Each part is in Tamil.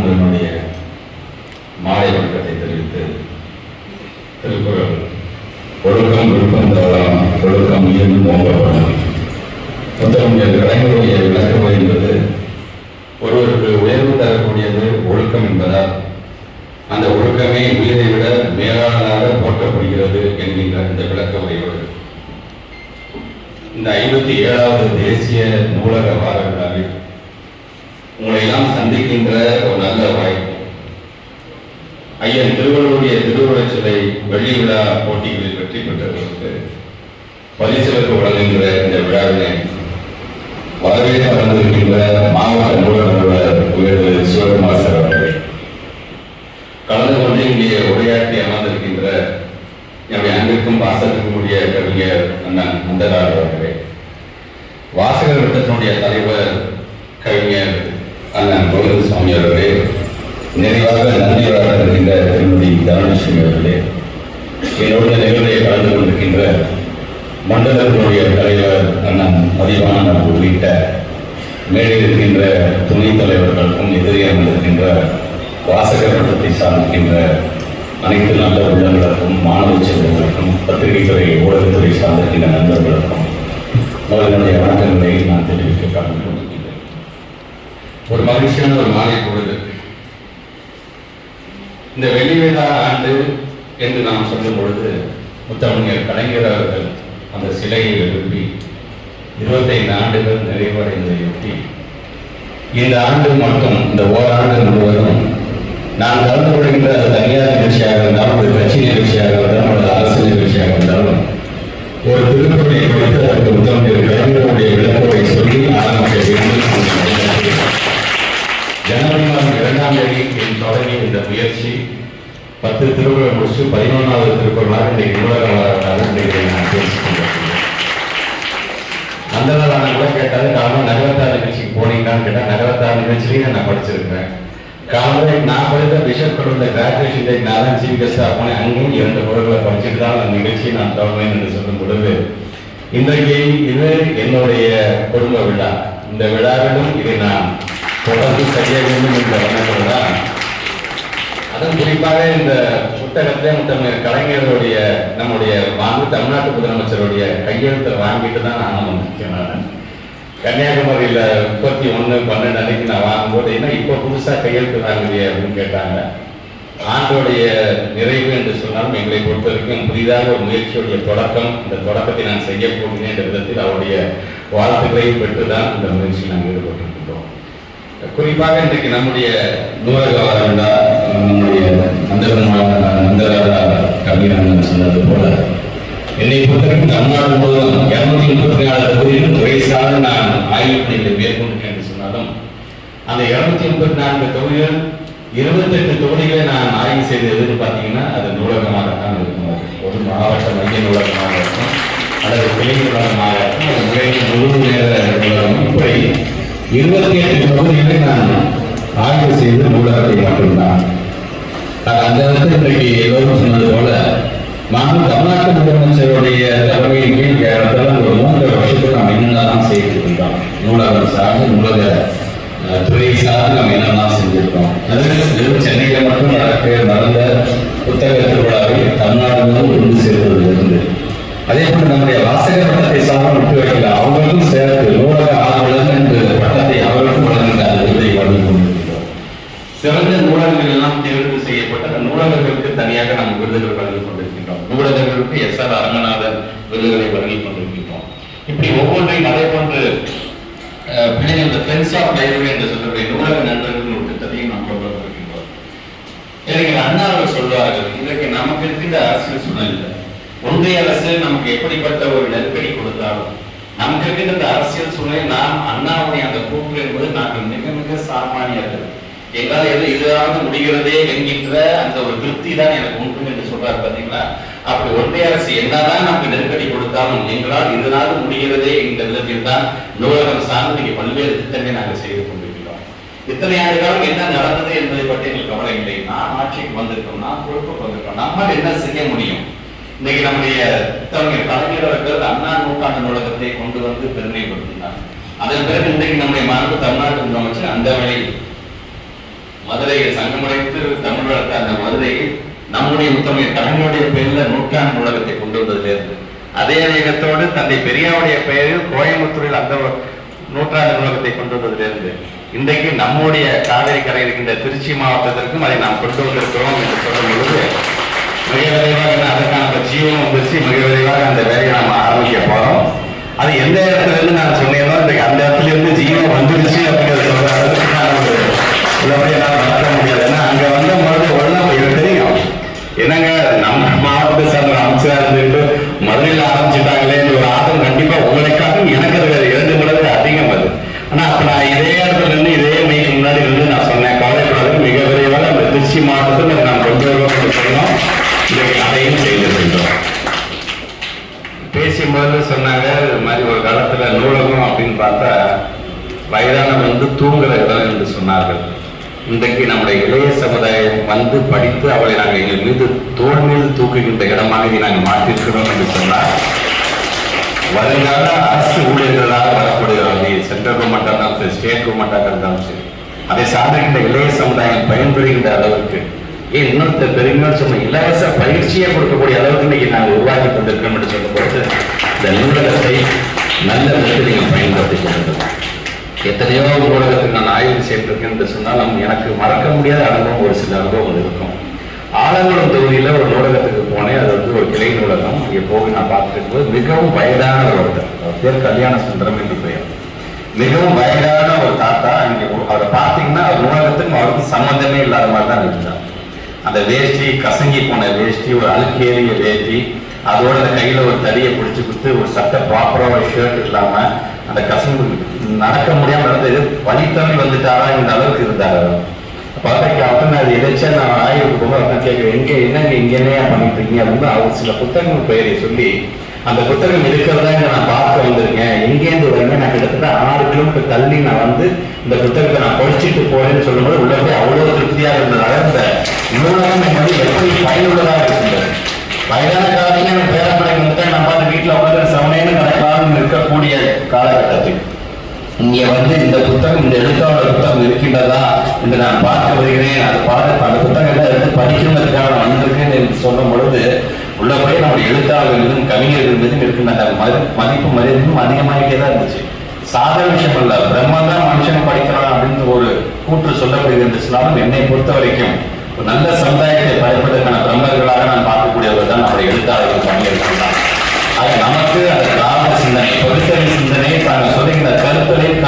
அனைவருக்கும் என்னுடைய மாலை வணக்கத்தை தெரிவித்து திருக்குறள் ஒழுக்கம் விருப்பம் தவறாம் ஒழுக்கம் இயந்து ஓங்கப்படும் புத்தகங்கள் கலைஞருடைய விளக்கம் என்பது ஒருவருக்கு உயர்வு தரக்கூடியது ஒழுக்கம் என்பதால் அந்த ஒழுக்கமே உயிரை விட மேலானதாக போற்றப்படுகிறது என்கின்ற இந்த விளக்க உரையோடு. இந்த ஐம்பத்தி ஏழாவது தேசிய நூலக வார எல்லாம் சந்திக்கின்ற ஒரு நல்ல வாய்ப்பு ஐயன் திருவள்ளுடைய திருவுருவச் சிலை வெள்ளி விழா போட்டிகளில் வெற்றி பெற்றவர்களுக்கு பரிசுகளுக்கு வழங்குகின்ற இந்த விழாவினை வரவேற்று வளர்ந்திருக்கின்ற மாவட்ட நூலக உயர்வு சிவகுமார் சார் அவர்களே. கலந்து கொண்டு இங்கே உரையாற்றி அமர்ந்திருக்கின்ற என்னுடைய அன்பிற்கும் பாசத்திற்கும் உரிய கவிஞர் அண்ணன் அந்தரார் அவர்களே. வாசகர் வட்டத்தினுடைய தலைவர் கவிஞர் அண்ணன் கோவிந்த சுவாமி அவர்களே நிறைவாக நன்றியாக இருக்கின்ற திருமதி தனலட்சுமி அவர்களே என்னுடைய நிகழ்வை கலந்து கொண்டிருக்கின்ற மண்டலத்தினுடைய தலைவர் அண்ணன் மதிவானன் உள்ளிட்ட மேலே இருக்கின்ற துணைத் தலைவர்களுக்கும் எதிரே அமர்ந்திருக்கின்ற வாசகர் வட்டத்தை சார்ந்திருக்கின்ற அனைத்து நல்ல உள்ளங்களுக்கும் மாணவ செல்வங்களுக்கும் பத்திரிகை துறை ஊடகத்துறை சார்ந்திருக்கின்ற நண்பர்களுக்கும் அவர்களுடைய வணக்கங்களை நான் தெரிவிக்க கடந்து கொண்டிருக்கின்றேன் ஒரு மகிழ்ச்சியான ஒரு மாலை பொழுது இந்த வெள்ளி விழா ஆண்டு என்று நாம் சொல்லும் பொழுது முத்தமிழர் கலைஞர் அவர்கள் அந்த சிலையை எழுப்பி இருபத்தைந்து ஆண்டுகள் நிறைவடைந்ததையொட்டி இந்த ஆண்டு மட்டும் இந்த ஓராண்டு முழுவதும் நான் கலந்து கொள்கின்ற அது தனியார் நிகழ்ச்சியாக இருந்தாலும் ஒரு கட்சி நிகழ்ச்சியாக இருந்தாலும் அல்லது அரசு நிகழ்ச்சியாக இருந்தாலும் ஒரு திருக்குறளை குறித்து அதற்கு முத்தமிழர் ஜனவரி மாதம் இரண்டாம் தேதி என் தொடங்கிய இந்த முயற்சி. பத்து திருக்குறள் முடிச்சு பதினொன்றாவது திருக்குறளாக இன்றைக்கு நூலகங்களாக வாரத்தாக இன்றைக்கு நான் பேசிக்கொண்டிருக்கிறேன். அந்த நான் கூட கேட்டாலும் காரணம் நகரத்தார் நிகழ்ச்சிக்கு போனீங்களான்னு கேட்டால் நகரத்தார் நிகழ்ச்சியிலையும் நான் படிச்சிருக்கிறேன். காலையில் நான் படித்த பிஷப் கடவுள கிராஜுவேஷன் டே நான் தான் சீஃப் கெஸ்டாக போனேன். அங்கேயும் இரண்டு குரல்களை படிச்சுட்டு தான் அந்த நிகழ்ச்சியை நான் தொடங்குவேன் என்று சொல்லும் பொழுது இன்றைக்கு இது என்னுடைய குடும்ப விழா. இந்த விழாவிலும் இதை நான் தொடர்ந்து செய்ய வேண்டும் என்ற எண்ணத்தில் தான் அதுவும் குறிப்பாக இந்த புத்தகத்தை முத்தமிழ் கலைஞருடைய நம்முடைய வாங்கு தமிழ்நாட்டு முதலமைச்சருடைய கையெழுத்தை வாங்கிட்டு தான் நான் வந்திருக்கேன் நான். கன்னியாகுமரியில் முப்பத்தி ஒன்று பன்னெண்டு அன்னைக்கு நான் வாங்கும்போது என்ன இப்போ புதுசாக கையெழுத்து வாங்குறிய அப்படின்னு கேட்டாங்க. ஆண்டோடைய நிறைவு என்று சொன்னாலும் எங்களை பொறுத்த வரைக்கும் புதிதாக ஒரு முயற்சியுடைய தொடக்கம் இந்த தொடக்கத்தை நான் செய்ய போகிறேன் என்ற விதத்தில் அவருடைய வாழ்த்துக்களையும் பெற்று தான் இந்த முயற்சியில் நாங்கள் ஈடுபட்டிருக்கோம் குறிப்பாக இன்றைக்கு நம்முடைய நூலக வாரண்டா நம்முடைய அந்த அந்த கவிஞர் சொன்னது போல என்னை பொறுத்தவரைக்கும் தமிழ்நாடு முழுவதும் இருநூத்தி முப்பத்தி நாலு தொகுதியிலும் துறை சார்ந்து நான் ஆய்வு பணிகளை மேற்கொண்டேன் என்று சொன்னாலும் அந்த இருநூத்தி முப்பத்தி நான்கு தொகுதிகள் இருபத்தெட்டு தொகுதிகளை நான் ஆய்வு செய்தது பார்த்தீங்கன்னா அது நூலகமாகத்தான் இருக்கும். ஒரு மாவட்ட மைய நூலகமாக இருக்கும் அல்லது கிளை நூலகமாக இருக்கும் அது முறையில் முழு நேர நூலகம் இப்படி இருபத்தி எட்டு பகுதிகளை நான் ஆய்வு செய்து நூலகத்தை மட்டும்தான் அது அந்த இடத்துல இன்றைக்கு எல்லோரும் சொன்னது போல நான் தமிழ்நாட்டு முதலமைச்சருடைய தலைமையின் கீழ் கேரளத்தில் ஒரு மூன்று வருஷத்துக்கு நாம் என்னென்னலாம் செய்திருக்கின்றோம்? நூலகம் சார்ந்து நூலக துறை சார்ந்து நாம் என்னெல்லாம் செஞ்சிருக்கோம் அது சென்னையில் மட்டும் நடக்க நடந்த புத்தக திருவிழாவில் தமிழ்நாடு முழுவதும் கொண்டு சேர்ந்ததிலிருந்து அதே போல் நம்முடைய வாசகர் பட்டத்தை சார்ந்த விட்டு வைக்கல அவங்களுக்கும் சேர்த்து நூலக ஆர்வலர் என்று பட்டத்தை அவர்களுக்கும் வழங்குகின்ற அந்த விருதை வழங்கி கொண்டிருக்கிறோம் சிறந்த நூலகங்கள் எல்லாம் தேர்வு செய்யப்பட்ட நூலகர்களுக்கு தனியாக நாம் விருதுகள் வழங்கிக் கொண்டிருக்கின்றோம். நூலகர்களுக்கு எஸ் ஆர் அரங்கநாதன் விருதுகளை வழங்கிக் கொண்டிருக்கின்றோம். இப்படி ஒவ்வொன்றையும் அதே போன்று பிள்ளைகள் இந்த ஃப்ரெண்ட்ஸ் ஆஃப் லைப்ரரி என்று சொல்லக்கூடிய நூலக நண்பர்கள் ஒரு திட்டத்தையும் நாம் கொண்டு வந்திருக்கின்றோம். எனக்கு அண்ணா அவர்கள் சொல்வார்கள் இன்றைக்கு நமக்கு இருக்கின்ற அரசியல் சூழ்நிலை ஒன்றிய அரசு நமக்கு எப்படிப்பட்ட ஒரு நெருக்கடி கொடுத்தாலும் நமக்கு இருக்கின்ற இந்த அரசியல் சூழ்நிலை நாம் அண்ணாவுடைய அந்த கூற்று என்பது நாங்கள் மிக எங்களால் எது எதாவது முடிகிறதே என்கின்ற அந்த ஒரு திருப்தி தான் எனக்கு உண்டு என்று சொல்றாரு பாத்தீங்களா? அப்படி ஒன்றிய அரசு என்னதான் நமக்கு நெருக்கடி கொடுத்தாலும் எங்களால் இதனால் முடிகிறதே என்கிற விதத்தில் தான் நூலகம் சார்ந்து நீங்க பல்வேறு திட்டங்களை நாங்கள் செய்து கொண்டிருக்கிறோம். இத்தனை ஆண்டு காலம் என்ன நடந்தது என்பதை பற்றி எங்களுக்கு கவலை இல்லை. நான் ஆட்சிக்கு வந்திருக்கோம் பொறுப்புக்கு வந்திருக்கோம் நம்மால் என்ன செய்ய முடியும்? இன்னைக்கு நம்முடைய தமிழ் கலைஞர் அவர்கள் அண்ணா நூற்றாண்டு நூலகத்தை கொண்டு வந்து பெருமைப்படுத்தினார். அதன் பிறகு இன்றைக்கு நம்முடைய மாண்பு தமிழ்நாட்டு முதலமைச்சர் அந்த வழி மதுரையை சங்கமடைத்து தமிழ் வளர்த்த அந்த மதுரையில் நம்முடைய முத்தமிழ் தமிழுடைய பெயரில் நூற்றாண்டு நூலகத்தை கொண்டு வந்ததிலிருந்து அதே வேகத்தோடு தந்தை பெரியாவுடைய பெயரில் கோயம்புத்தூரில் அந்த நூற்றாண்டு நூலகத்தை கொண்டு வந்ததிலிருந்து இன்றைக்கு நம்முடைய காவிரி கரை இருக்கின்ற திருச்சி மாவட்டத்திற்கும் அதை நாம் கொண்டு வந்திருக்கிறோம் என்று சொல்லும் பொழுது மிக விரைவாக அதற்கான ஜீவனம் வந்துருச்சு. மிக விரைவாக அந்த வேலையை நாம் ஆரம்பிக்க போறோம். அது எந்த இடத்துல இருந்து நான் சொன்னேனோ இன்றைக்கு அந்த இடத்துல இருந்து ஜீவனம் வந்துருச்சு அப்படின்னு சார்ந்த இருந்துட்டு மதுரையில் ஆரம்பிச்சுட்டாங்களே ஒரு ஆர்வம் கண்டிப்பா உங்களுக்காகவும் எனக்கு அது வேற இரண்டு மடங்கு அதிகம் அது. ஆனா அப்ப நான் இதே இடத்துல இருந்து இதே மைக்கு முன்னாடி இருந்து நான் சொன்னேன். கவலைப்படாது மிக விரைவாக நம்ம திருச்சி மாவட்டத்தில் நாம் கொண்டு வருவோம் என்று சொன்னோம். இன்றைக்கு அதையும் செய்திருக்கின்றோம் பேசி முதல்ல சொன்னாங்க இது மாதிரி ஒரு காலத்துல நூலகம் அப்படின்னு பார்த்தா வயதானவங்க வந்து தூங்குற இடம் என்று சொன்னார்கள். இன்றைக்கு நம்முடைய இளைய சமுதாயம் வந்து படித்து அவளை நாங்கள் எங்கள் மீது தோல் மீது தூக்குகின்ற இடமாக இதை நாங்கள் மாற்றிருக்கிறோம் என்று சொன்னார் வருங்கால அரசு ஊழியர்களாக வரக்கூடியவர்கள் சென்ட்ரல் கவர்மெண்டாக இருந்தாலும் சரி ஸ்டேட் கவர்மெண்டாக இருந்தாலும் சரி அதை சார்ந்திருக்கின்ற இளைய சமுதாயம் பயன்படுகின்ற அளவுக்கு ஏன் இன்னொருத்தர் பெருமையோடு சொன்ன இலவச பயிற்சியை கொடுக்கக்கூடிய அளவுக்கு இன்னைக்கு நாங்கள் உருவாக்கி கொண்டிருக்கோம் என்று சொல்லும்போது இந்த நூலகத்தை நல்ல விதத்தில் நீங்கள் பயன்படுத்திக் கொண்டிருக்கிறோம் எத்தனையோ நூலகத்துக்கு நான் ஆய்வு செய்திருக்கேன் என்று சொன்னால் நம்ம எனக்கு மறக்க முடியாத அனுபவம் ஒரு சில அனுபவங்கள் இருக்கும். ஆலங்குளம் தொகுதியில் ஒரு நூலகத்துக்கு போனேன். அது வந்து ஒரு கிளை நூலகம். இங்கே போக நான் பார்த்துட்டு போது மிகவும் வயதான ஒருத்தர் அவர் பேர் கல்யாண சுந்தரம் என்று பெயர். மிகவும் வயதான ஒரு தாத்தா இங்கே அவரை பார்த்தீங்கன்னா அவர் நூலகத்துக்கும் அவருக்கு சம்மந்தமே இல்லாத மாதிரி தான் இருந்தார். அந்த வேஷ்டி கசங்கி போன வேஷ்டி ஒரு அழுக்கேறிய வேஷ்டி அதோட அந்த கையில ஒரு தடியை பிடிச்சி கொடுத்து ஒரு சட்டை ப்ராப்பரா ஒரு ஷர்ட் இல்லாம அந்த கசிவு நடக்க முடியாம நடந்தது. வலித்தவன் வந்துட்டாரா இந்த அளவுக்கு இருந்தாரு. அவர். பார்த்தாக்கி அவன் அது எதாச்சும் நான் ஆய்வுக்கு போகும்போது அவன் கேட்கிறேன் எங்க என்னங்க இங்க என்னையா பண்ணிட்டு இருக்கீங்க அப்படின்னு அவர் சில புத்தகங்கள் பெயரை சொல்லி அந்த புத்தகம் இருக்கிறதா இங்க நான் பார்க்க வந்திருக்கேன். எங்கேருந்து வரீங்க? நான் கிட்டத்தட்ட ஆறு கிலோமீட்டர் தள்ளி நான் வந்து இந்த புத்தகத்தை நான் படிச்சுட்டு போறேன்னு சொல்லும்போது உள்ள போய் அவ்வளவு திருப்தியா இருந்ததால இந்த நூலகம் எப்படி பயனுள்ளதாக இருக்கின்றது? வயதான காலத்துல நம்ம காலகட்டத்தில். இங்கே வந்து இந்த புத்தகம் இந்த எழுத்தாளர் புத்தகம் இருக்கின்றதா என்று நான் பார்க்க வருகிறேன். அது பார்த்து அந்த புத்தகம் எடுத்து படிக்கிறதுக்காக நான் வந்திருக்கேன் என்று சொல்லும் பொழுது உள்ளபடி நம்முடைய எழுத்தாளர்கள் மீதும் கவிஞர்கள் மீதும் இருக்கின்ற மதிப்பு மரியாதையும் அதிகமாகிட்டே தான் இருந்துச்சு. சாதாரண விஷயம் அல்ல. பிரம்மன் தான் மனுஷன் படிக்கிறான் அப்படின்னு ஒரு கூற்று சொல்லப்படுகிறது என்று சொன்னாலும் என்னை பொறுத்த வரைக்கும் ஒரு நல்ல சமுதாயத்தை பயன்படுவதற்கான பிரம்மர்களாக நான் பார்க்கக்கூடியவர்கள் தான் நம்முடைய எழுத்தாளர்கள் கவிஞர்கள்.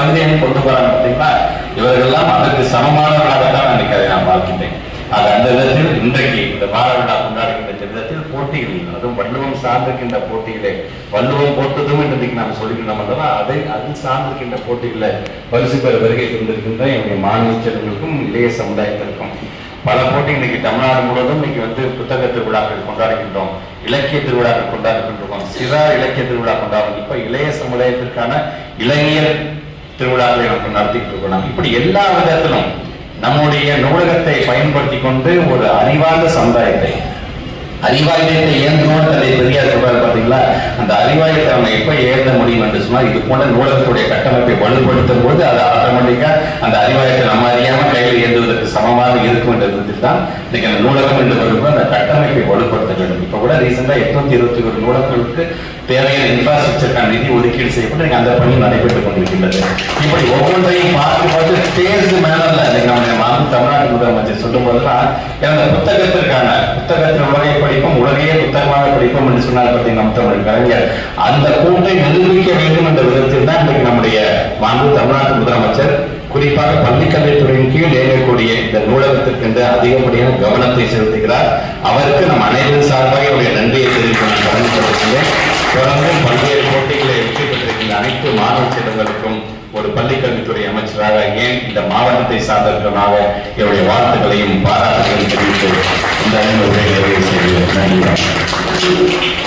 கவிதையை கொண்டு போறாங்க பார்த்தீங்களா? இவர்கள்லாம் அதற்கு சமமானவர்களாகத்தான் நான் இன்னைக்கு அதை நான் பார்க்கின்றேன் அது அந்த விதத்தில் இன்றைக்கு இந்த வார விழா கொண்டாடுகின்ற விதத்தில் போட்டிகள் அதுவும் வள்ளுவம் சார்ந்திருக்கின்ற போட்டிகளே. வள்ளுவம் போட்டதும் இன்றைக்கு நாம் சொல்லிக்கின்றோம் அல்லவா? அதை அது சார்ந்திருக்கின்ற போட்டிகளில் பரிசு பெற வருகை தந்திருக்கின்ற என்னுடைய மாணவ செல்வங்களுக்கும் இளைய சமுதாயத்திற்கும். பல போட்டி இன்னைக்கு தமிழ்நாடு முழுவதும் இன்னைக்கு வந்து புத்தக திருவிழாக்கள் கொண்டாடுகின்றோம். இலக்கிய திருவிழாக்கள் கொண்டாடுகின்றோம். சிறா இலக்கிய திருவிழா கொண்டாடுறோம் இப்ப இளைய சமுதாயத்திற்கான இளைஞர் திருவிழாவை நம்ம நடத்திட்டு இருக்கோம். இப்படி எல்லா விதத்திலும் நம்முடைய நூலகத்தை பயன்படுத்தி கொண்டு ஒரு அறிவார்ந்த சமுதாயத்தை அறிவாயத்தை ஏந்தனோடு அதை பெரியார் சொல்றாரு பாத்தீங்களா? அந்த அறிவாயத்தை நம்ம எப்ப ஏந்த முடியும் என்று சொன்னா இது போல நூலகத்துடைய கட்டமைப்பை வலுப்படுத்தும் போது அது ஆட்டோமேட்டிக்கா அந்த அறிவாயத்தை நம்ம அறியாம கையில் ஏந்துவதற்கு சமமாக இருக்கும் என்ற தான் இன்னைக்கு அந்த நூலகம் என்று வரும்போது அந்த கட்டமைப்பை வலுப்படுத்த இப்ப கூட ரீசெண்டா எட்நூத்தி இருபத்தி ஒரு நூலகங்களுக்கு தேவையான இன்ஃப்ராஸ்ட்ரக்சருக்கான நிதி ஒதுக்கீடு செய்யப்பட்டு நீங்கள் அந்த பணி நடைபெற்றுக் கொண்டிருக்கின்றது. இப்படி ஒவ்வொன்றையும் பார்த்து பார்த்து தேர்ந்து மேனர்ல இன்னைக்கு நம்ம மாநில தமிழ்நாடு முதலமைச்சர் சொல்லும் போதெல்லாம் அந்த புத்தகத்திற்கான புத்தகத்தின் உலகை படிப்போம் உலகையே புத்தகமாக படிப்போம் என்று சொன்னார் பார்த்தீங்க நம் தமிழ் கலைஞர். அந்த கூட்டை நிரூபிக்க வேண்டும் என்ற விதத்தில் தான் இன்றைக்கு நம்முடைய மாண்பு தமிழ்நாட்டு முதலமைச்சர் குறிப்பாக பள்ளிக்கல்வித்துறையின் கீழ் இயங்கக்கூடிய இந்த நூலகத்திற்கென்று அதிகப்படியான கவனத்தை செலுத்துகிறார். அவருக்கு நம் அனைவரும் சார்பாக என்னுடைய நன்றியை தெரிவித்து நான் கடமைப்பட்டிருக்கிறேன் தொடர்ந்து பல்வேறு போட்டிகளை வெற்றி பெற்றிருக்கின்ற அனைத்து மாணவ செல்வங்களுக்கும் ஒரு பள்ளிக்கல்வித்துறை அமைச்சராக ஏன் இந்த மாவட்டத்தை சார்ந்தவர்களாக என்னுடைய வாழ்த்துக்களையும் பாராட்டுகளையும் தெரிவித்து இந்த அனைவருடைய நிறைவு செய்கிறேன் நன்றி